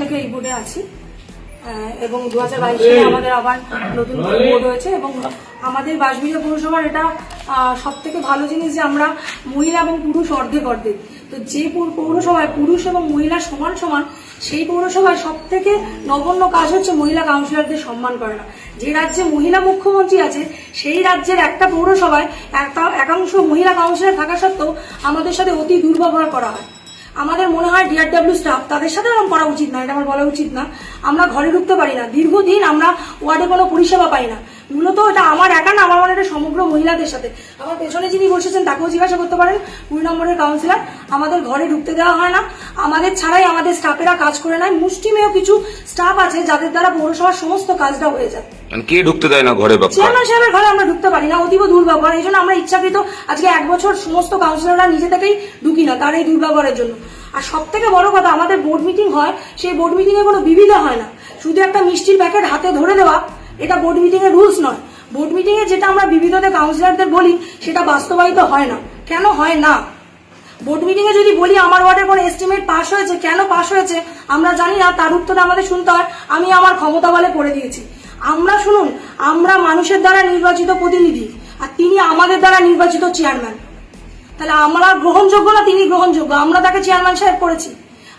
থেকে এই বোর্ডে আছি। এবং দু হাজার বাইশ সালে আমাদের আবার নতুন বোর্ড হয়েছে এবং আমাদের বাসবিড়া পৌরসভার এটা সব থেকে ভালো জিনিস যে আমরা মহিলা এবং পুরুষ অর্ধেক অর্ধেক। তো যে পৌর- পৌরসভায় পুরুষ এবং মহিলা সমান সমান সেই পৌরসভায় সব থেকে নগণ্য কাজ হচ্ছে মহিলা কাউন্সিলরদের সম্মান করে না যে রাজ্যে মহিলা মুখ্যমন্ত্রী আছে সেই রাজ্যের একটা পৌরসভায় একটা- একাংশ মহিলা কাউন্সিলর থাকা সত্ত্বেও আমাদের সাথে অতি দুর্ব্যবহার করা হয়। আমাদের মনে হয় ডিআরডাব্লিউ স্টাফ তাদের সাথে এরকম করা উচিত না, এটা আমার বলা উচিত না। আমরা ঘরে ঢুকতে পারি না। দীর্ঘদিন আমরা ওয়ার্ডে কোনো পরিষেবা পাই না। মূলত এটা আমার একা না আমার মনে এটা সমগ্র মহিলাদের সাথে। আমার পেছনে যিনি বসেছেন তাকেও জিজ্ঞাসা করতে পারেন। কুড়ি নম্বরের কাউন্সিলর আমাদের ঘরে ঢুকতে দেওয়া হয় না। আমাদের ছাড়াই আমাদের স্টাফেরা কাজ করে নেয়। মুষ্টিমেয় কিছু স্টাফ আছে যাদের দ্বারা পৌরসভার সমস্ত কাজটা হয়ে যায়। মানে কে ঢুকতে দেয় না ঘরে চেয়ারম্যান সাহেবের ঘরে আমরা ঢুকতে পারি না অতীব দুর্ব্যবহার। এই জন্য আমরা ইচ্ছাকৃত আজকে এক বছর সমস্ত কাউন্সিলররা নিজে থেকেই ঢুকি না তার এই দুর্ব্যবহারের জন্য। আর সব থেকে বড় কথা আমাদের বোর্ড মিটিং হয় সেই বোর্ড মিটিং এ কোনো বিবিধা হয় না। শুধু একটা মিষ্টির প্যাকেট হাতে ধরে দেওয়া এটা বোর্ড মিটিং এর রুলস নয়। বোর্ড মিটিং এ যেটা আমরা বিবিধতে কাউন্সিলরদের বলি, সেটা বাস্তবায়িত হয় না। কেন হয় না? বোর্ড মিটিং এ যদি বলি আমার ওয়ার্ডের কোনো এস্টিমেট পাস হয়েছে, কেন পাস হয়েছে, আমরা জানি না, তার উত্তর আমাদের শুনতে হয়। আমি আমার ক্ষমতা বলে করে দিয়েছি। আমরা শুনুন, আমরা মানুষের দ্বারা নির্বাচিত প্রতিনিধি, আর তিনি আমাদের দ্বারা নির্বাচিত চেয়ারম্যান তাহলে আমরা গ্রহণযোগ্য না তিনি গ্রহণযোগ্য? আমরা তাকে চেয়ারম্যান সাহেব করেছি।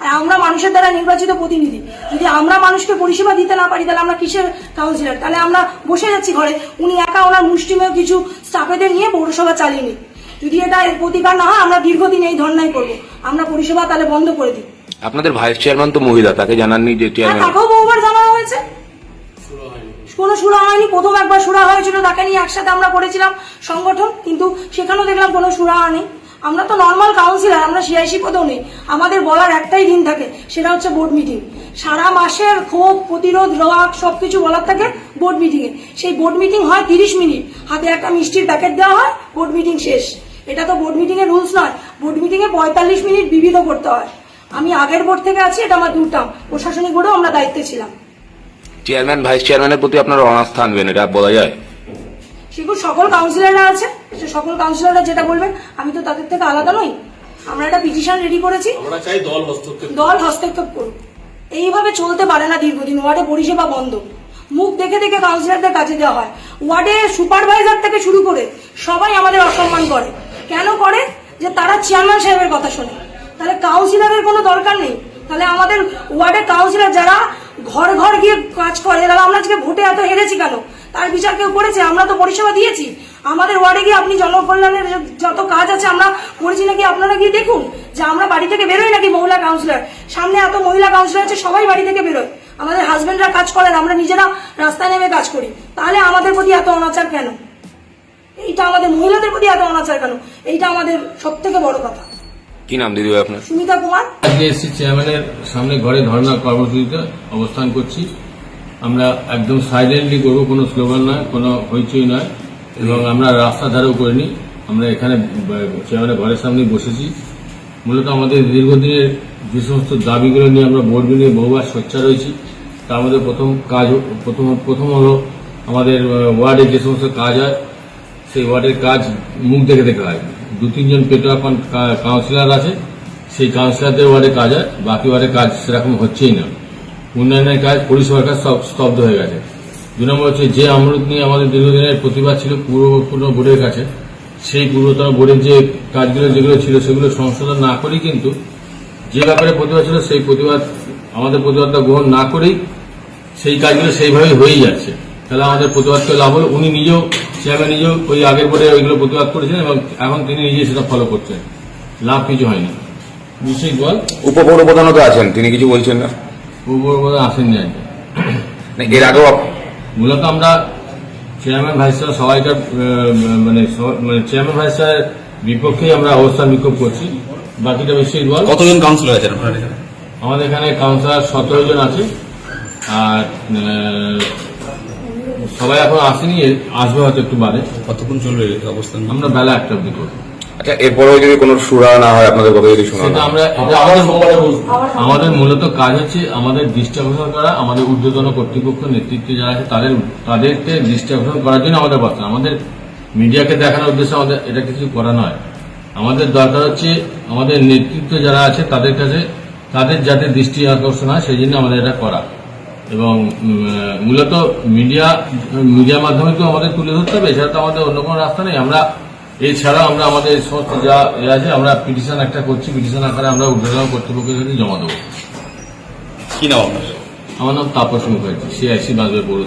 আর আমরা মানুষের দ্বারা নির্বাচিত প্রতিনিধি। যদি আমরা মানুষকে পরিষেবা দিতে না পারি তাহলে আমরা কিসের কাউন্সিলর তাহলে আমরা বসে যাচ্ছি ঘরে। উনি একা ওনার মুষ্টিমেয় কিছু স্টাফেদের নিয়ে পৌরসভা চালিয়ে নিই যদি এটা এর প্রতিকার না হয় আমরা দীর্ঘদিন এই ধর্নাই করব। আমরা পরিষেবা তাহলে বন্ধ করে দিই। আপনাদের ভাইস চেয়ারম্যান তো মহিলা তাকে জানাননি যে চেয়ারম্যান তাকেও বহুবার জানানো হয়েছে। কোনো সুরা হয়নি প্রথম একবার সুরা হয়েছিল তাকে নিয়ে একসাথে আমরা করেছিলাম সংগঠন কিন্তু সেখানেও দেখলাম কোনো সুরা নেই। আমরা তো নর্মাল কাউন্সিলর আমরা সিআইসি পদেও নেই। আমাদের বলার একটাই দিন থাকে সেটা হচ্ছে বোর্ড মিটিং সারা মাসের ক্ষোভ প্রতিরোধ রাগ সবকিছু বলার থাকে বোর্ড মিটিংয়ে সেই বোর্ড মিটিং হয় তিরিশ মিনিট। হাতে একটা মিষ্টির প্যাকেট দেওয়া হয় বোর্ড মিটিং শেষ। এটা তো বোর্ড মিটিং এর রুলস নয়। বোর্ড মিটিং এ পঁয়তাল্লিশ মিনিট বিবিধ করতে হয়। আমি আগের বোর্ড থেকে আছি এটা আমার দুটাম প্রশাসনিক বোর্ডেও আমরা দায়িত্বে ছিলাম। চেয়ারম্যান ভাইস চেয়ারম্যানের প্রতি আপনার অনাস্থা আনবেন এটা বলা যায়? সেগুলো সকল কাউন্সিলররা আছে। সে সকল কাউন্সিলররা যেটা বলবেন আমি তো তাদের থেকে আলাদা নই। আমরা একটা পিটিশন রেডি করেছি। আমরা চাই দল হস্তক্ষেপ দল হস্তক্ষেপ করুক। এইভাবে চলতে পারে না দীর্ঘদিন ওয়ার্ডে পরিষেবা বন্ধ। মুখ দেখে দেখে কাউন্সিলরদের কাছে দেওয়া হয়। ওয়ার্ডে সুপারভাইজার থেকে শুরু করে সবাই আমাদের অসম্মান করে। কেন করে? যে তারা চেয়ারম্যান সাহেবের কথা শোনে। তাহলে কাউন্সিলরের কোনো দরকার নেই। তাহলে আমাদের ওয়ার্ডে কাউন্সিলর যারা ঘর ঘর গিয়ে কাজ করে তাহলে আমরা আজকে ভোটে এত হেরেছি কেন? তার বিচার কেউ করেছে? আমরা তো পরিষেবা দিয়েছি। আমাদের ওয়ার্ডে গিয়ে আপনি জনকল্যাণের যত কাজ আছে আমরা করেছি নাকি আপনারা গিয়ে দেখুন যে আমরা বাড়ি থেকে বেরোই নাকি মহিলা কাউন্সিলর সামনে এত মহিলা কাউন্সিলর আছে সবাই বাড়ি থেকে বেরোয়। আমাদের হাজবেন্ডরা কাজ করেন আমরা নিজেরা রাস্তায় নেমে কাজ করি। তাহলে আমাদের প্রতি এত অনাচার কেন? এইটা আমাদের মহিলাদের প্রতি এত অনাচার কেন? এইটা আমাদের সব থেকে বড় কথা। কি নাম দিদি আপনার? সুমিতা কুমার। আজকে এসছি চেয়ারম্যানের সামনে ঘরে ধর্ণা কর্মসূচিতে অবস্থান করছি। আমরা একদম সাইলেন্টলি করব কোনো স্লোগান নয় কোনো হইচই নয়। এবং আমরা রাস্তা ধারেও করিনি আমরা এখানে চেয়ারম্যানের ঘরের সামনে বসেছি। মূলত আমাদের দীর্ঘদিনের যে সমস্ত দাবিগুলো নিয়ে আমরা বোর্ড নিয়ে বহুবার সোচ্চার রয়েছি, তার মধ্যে প্রথম কাজ প্রথম প্রথম হলো আমাদের ওয়ার্ডে যে সমস্ত কাজ হয়, সেই ওয়ার্ডের কাজ মুখ দেখে দেখে হয়। দু, তিনজন পেটোয়া কাউন্সিলর আছে, সেই কাউন্সিলরদের ওয়ার্ডে কাজ হয়, বাকি ওয়ার্ডে কাজ সেরকম হচ্ছেই না। উন্নয়নের কাজ, পরিষেবার কাজ সব স্তব্ধ হয়ে গেছে। দু নম্বর হচ্ছে যে আমরুদ নিয়ে আমাদের দীর্ঘদিনের প্রতিবাদ ছিল পূর্বপূর্ণ বোর্ডের কাছে সেই পূর্বতন বোর্ডের যে কাজগুলো যেগুলো ছিল সেগুলো সংশোধন না করেই কিন্তু যে ব্যাপারে প্রতিবাদ ছিল সেই প্রতিবাদ আমাদের প্রতিবাদটা গ্রহণ না করেই সেই কাজগুলো সেইভাবেই হয়েই যাচ্ছে। তাহলে আমাদের প্রতিবাদকে লাভ হলো উনি নিজেও চেয়ারম্যান নিজেও ওই আগের বোর্ডে ওইগুলো প্রতিবাদ করেছেন এবং এখন তিনি নিজেই সেটা ফলো করছেন। লাভ কিছু হয়নি। বিশেষ বল? উপপৌর প্রধানও তো আছেন তিনি কিছু বলছেন না? পূর্ব আসেননি না, এর আগেও মূলত আমরা চেয়ারম্যান ভাইস চেয়ার সবাইকার মানে মানে চেয়ারম্যান ভাইস চেয়ারের বিপক্ষেই আমরা অবস্থান বিক্ষোভ করছি। বাকিটা বিশেষ বল কতজন কাউন্সিলর আছেন আমাদের এখানে কাউন্সিলর সতেরো জন আছে। আর সবাই এখন আসেনি আসবে হয়তো একটু বাদে। কতক্ষণ চলবে অবস্থান? আমরা বেলা একটা অব্দি করব। আচ্ছা এরপরেও যদি কোনো সুরা না হয় আপনাদের কথা যদি শোনা সেটা আমরা এটা আমাদের আমাদের মূলত কাজ হচ্ছে আমাদের আকর্ষণ করা আমাদের ঊর্ধ্বতন কর্তৃপক্ষ নেতৃত্বে যারা আছে তাদের তাদেরকে আকর্ষণ করার জন্য আমাদের বার্তা। আমাদের মিডিয়াকে দেখানোর উদ্দেশ্যে আমাদের এটা কিছু করা নয়। আমাদের দরকার হচ্ছে আমাদের নেতৃত্ব যারা আছে তাদের কাছে তাদের যাতে দৃষ্টি আকর্ষণ হয় সেই জন্য আমাদের এটা করা। এবং মূলত মিডিয়া মিডিয়ার মাধ্যমে তো আমাদের তুলে ধরতে হবে এছাড়া তো আমাদের অন্য কোনো রাস্তা নেই। আমরা এছাড়াও আমরা আমাদের সমস্ত যা এ আছে আমরা পিটিশন একটা করছি পিটিশন আকারে আমরা উদ্বোধন কর্তৃপক্ষের কাছে জমা দেবো। কি নাম আপনার? আমার নাম তাপস মুখার্জি সিআইসি বাজবে পৌর